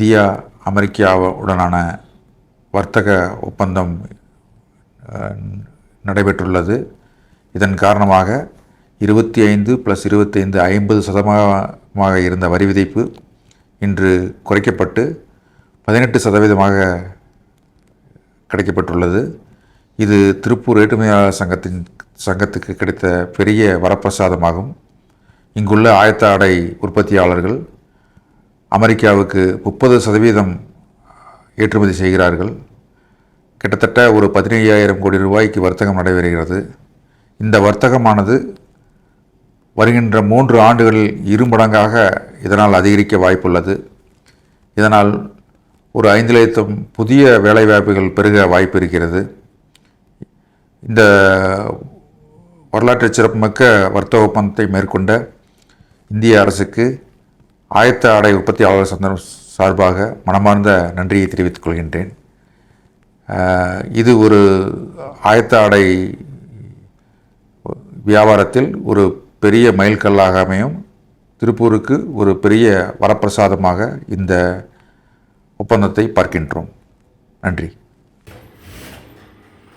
India அமெரிக்காவுடனான வர்த்தக ஒப்பந்தம் நடைபெற்றுள்ளது. இதன் காரணமாக இருபத்தி ஐந்து ப்ளஸ் இருபத்தைந்து ஐம்பது சதமாக இருந்த வரி விதிப்பு இன்று குறைக்கப்பட்டு பதினெட்டு சதவீதமாக கிடைக்கப்பட்டுள்ளது. இது திருப்பூர் ஏற்றுமதியாளர் சங்கத்தின் சங்கத்துக்கு கிடைத்த பெரிய வரப்பிரசாதமாகும். இங்குள்ள ஆயத்த ஆடை உற்பத்தியாளர்கள் அமெரிக்காவுக்கு முப்பது சதவீதம் ஏற்றுமதி செய்கிறார்கள். கிட்டத்தட்ட ஒரு பதினையாயிரம் கோடி ரூபாய்க்கு வர்த்தகம் நடைபெறுகிறது. இந்த வர்த்தகமானது வருகின்ற மூன்று ஆண்டுகளில் இருமடங்காக இதனால் அதிகரிக்க வாய்ப்புள்ளது. இதனால் ஒரு ஐந்து லட்சம் புதிய வேலைவாய்ப்புகள் பெருக வாய்ப்பு இருக்கிறது இந்த வரலாற்று சிறப்புமிக்க வர்த்தக ஒப்பந்தத்தை மேற்கொண்ட இந்திய அரசுக்கு ஆயத்த ஆடை உற்பத்தியாளர் சந்தனம் சார்பாக மனமார்ந்த நன்றியை தெரிவித்துக் கொள்கின்றேன். இது ஒரு ஆயத்த ஆடை வியாபாரத்தில் ஒரு பெரிய மைல்கல்லாக அமையும். திருப்பூருக்கு ஒரு பெரிய வரப்பிரசாதமாக இந்த ஒப்பந்தத்தை பார்க்கின்றோம். நன்றி.